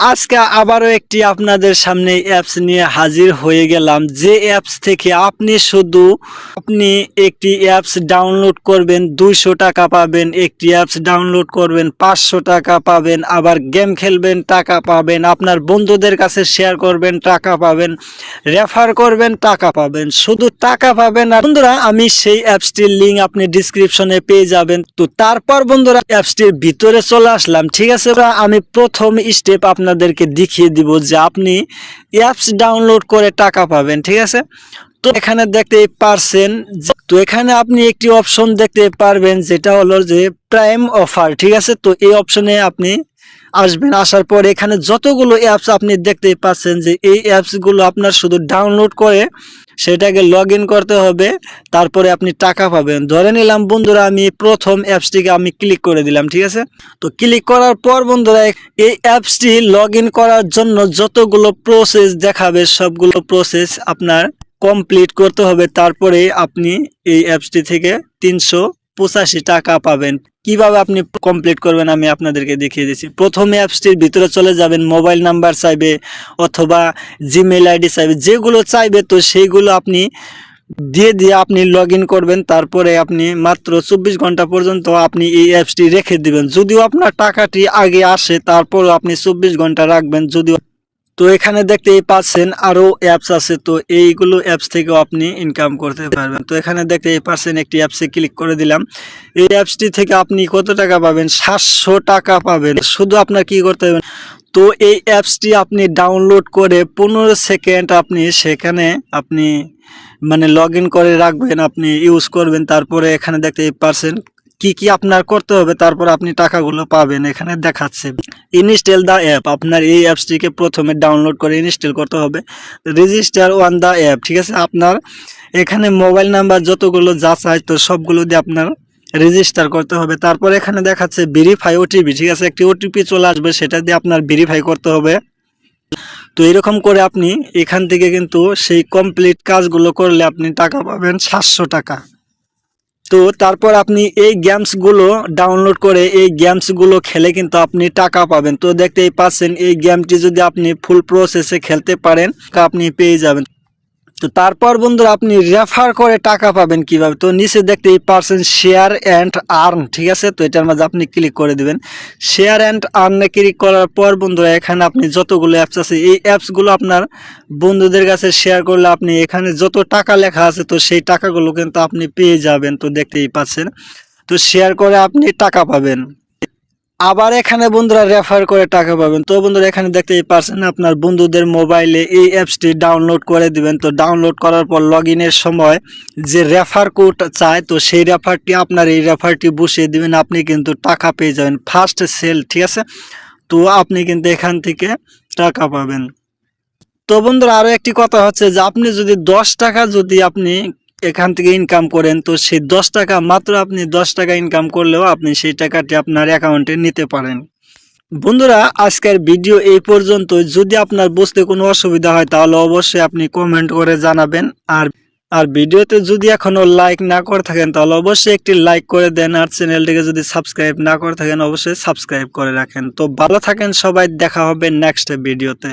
আজকে আবারও একটি আপনাদের সামনে অ্যাপস নিয়ে হাজির হয়ে গেলাম। যে অ্যাপস থেকে আপনি শুধু আপনি একটি অ্যাপস ডাউনলোড করবেন, দুইশো টাকা পাবেন, একটি অ্যাপস ডাউনলোড করবেন, পাঁচশো টাকা পাবেন, আবার গেম খেলবেন, টাকা পাবেন, আপনার বন্ধুদের কাছে শেয়ার করবেন, টাকা পাবেন রেফার করবেন, টাকা পাবেন। শুধু টাকা পাবেন আর বন্ধুরা, আমি সেই অ্যাপসটির লিঙ্ক আপনি ডিসক্রিপশনে পেয়ে যাবেন। তো তারপর বন্ধুরা অ্যাপসটির ভিতরে চলে আসলাম। ঠিক আছে? আমি প্রথম স্টেপ আপনাদেরকে দেখিয়ে দিব যে আপনি অ্যাপস ডাউনলোড করে টাকা পাবেন, ঠিক আছে? তো এখানে দেখতে পারছেন তো এখানে আপনি একটি অপশন দেখতে পারবেন যেটা হলো যে প্রাইম অফার ঠিক আছে? তো এই অপশনে আপনি আসবেন, আসার পর এখানে যতগুলো অ্যাপস আপনি দেখতে পাচ্ছেন যে এই অ্যাপসগুলো আপনার শুধু ডাউনলোড করে সেটাকে লগ করতে হবে, তারপরে আপনি টাকা পাবেন। ধরে নিলাম বন্ধুরা, আমি প্রথম অ্যাপসটিকে আমি ক্লিক করে দিলাম, ঠিক আছে? তো ক্লিক করার পর বন্ধুরা, এই অ্যাপসটি লগ করার জন্য যতগুলো প্রসেস দেখাবে, সবগুলো প্রসেস আপনার কমপ্লিট করতে হবে। তারপরে আপনি এই অ্যাপসটি থেকে তিনশো পঁচাশি টাকা পাবেন। কীভাবে আপনি কমপ্লিট করবেন আমি আপনাদেরকে দেখিয়ে দিচ্ছি। প্রথমে অ্যাপসটির ভিতরে চলে যাবেন মোবাইল নাম্বার চাইবে অথবা জিমেল আইডি চাইবে, যেগুলো চাইবে তো সেইগুলো আপনি দিয়ে দিয়ে আপনি লগ করবেন। তারপরে আপনি মাত্র চব্বিশ ঘণ্টা পর্যন্ত আপনি এই অ্যাপসটি রেখে দিবেন। যদিও আপনার টাকাটি আগে আসে, তারপরও আপনি চব্বিশ ঘণ্টা রাখবেন। যদিও তো এখানে দেখতেই পাচ্ছেন আরও অ্যাপস আছে, তো এইগুলো অ্যাপস থেকেও আপনি ইনকাম করতে পারবেন। তো এখানে দেখতেই পাচ্ছেন একটি অ্যাপসে ক্লিক করে দিলাম। এই অ্যাপসটি থেকে আপনি কত টাকা পাবেন? সাতশো টাকা পাবেন। শুধু আপনার কি করতে হবে? তো এই অ্যাপসটি আপনি ডাউনলোড করে পনেরো সেকেন্ড আপনি সেখানে আপনি মানে লগ করে রাখবেন, আপনি ইউজ করবেন। তারপরে এখানে দেখতে পারছেন কি কি আপনার করতে হবে, তারপর আপনি টাকাগুলো পাবেন, এখানে দেখাচ্ছে। ইনস্টল দ্য অ্যাপ আপনার এই অ্যাপসটিকে প্রথমে ডাউনলোড করে ইনস্টল করতে হবে। রেজিস্টার ওয়ান দ্য অ্যাপ ঠিক আছে? আপনার এখানে মোবাইল নাম্বার যতগুলো যা চাই তো সবগুলো দিয়ে আপনার রেজিস্টার করতে হবে। তারপর এখানে দেখাচ্ছে ভেরিফাই ওটিপি ঠিক আছে? একটি ওটিপি চলে আসবে, সেটা দিয়ে আপনার ভেরিফাই করতে হবে। তো এরকম করে আপনি এখান থেকে কিন্তু সেই কমপ্লিট কাজগুলো করলে আপনি টাকা পাবেন সাতশো টাকা। তো তারপর আপনি এই গেমসগুলো ডাউনলোড করে এই গেমসগুলো খেলে কিন্তু আপনি টাকা পাবেন। তো দেখতেই পাচ্ছেন, এই গেমটি যদি আপনি ফুল প্রসেসে খেলতে পারেন, তা আপনি পেয়ে যাবেন। তো তারপর বন্ধুরা আপনি রেফার করে টাকা পাবেন কীভাবে? তো নিচে দেখতেই পারছেন শেয়ার অ্যান্ড আর্ন ঠিক আছে? তো এটার মাঝে আপনি ক্লিক করে দিবেন। শেয়ার অ্যান্ড আর্নে ক্লিক করার পর বন্ধুরা এখানে আপনি যতগুলো অ্যাপস আছে, এই অ্যাপসগুলো আপনার বন্ধুদের কাছে শেয়ার করলে আপনি এখানে যত টাকা লেখা আছে, তো সেই টাকাগুলো কিন্তু আপনি পেয়ে যাবেন। তো দেখতেই পাচ্ছেন। তো শেয়ার করে আপনি টাকা পাবেন। আবার এখানে বন্ধুরা রেফার করে টাকা পাবেন। তো বন্ধুরা, এখানে দেখতেই পারছেন আপনার বন্ধুদের মোবাইলে এই অ্যাপসটি ডাউনলোড করে দিবেন। তো ডাউনলোড করার পর লগ সময় যে রেফার কোড চায়, তো সেই রেফারটি আপনার এই রেফারটি বসিয়ে দিবেন। আপনি কিন্তু টাকা পেয়ে যাবেন। ফার্স্ট সেল ঠিক আছে? তো আপনি কিন্তু এখান থেকে টাকা পাবেন। তো বন্ধুরা আরও একটি কথা হচ্ছে যে, আপনি যদি দশ টাকা যদি আপনি এখান থেকে ইনকাম করেন, তো সেই দশ টাকা মাত্র আপনি দশ টাকা ইনকাম করলেও আপনি সেই টাকাটি আপনার অ্যাকাউন্টে নিতে পারেন। বন্ধুরা, আজকের ভিডিও এই পর্যন্ত। যদি আপনার বুঝতে কোনো অসুবিধা হয়, তাহলে অবশ্যই আপনি কমেন্ট করে জানাবেন। আর আর ভিডিওতে যদি এখনও লাইক না করে থাকেন, তাহলে অবশ্যই একটি লাইক করে দেন। আর চ্যানেলটিকে যদি সাবস্ক্রাইব না করে থাকেন, অবশ্যই সাবস্ক্রাইব করে রাখেন। তো ভালো থাকেন সবাই, দেখা হবে নেক্সট ভিডিওতে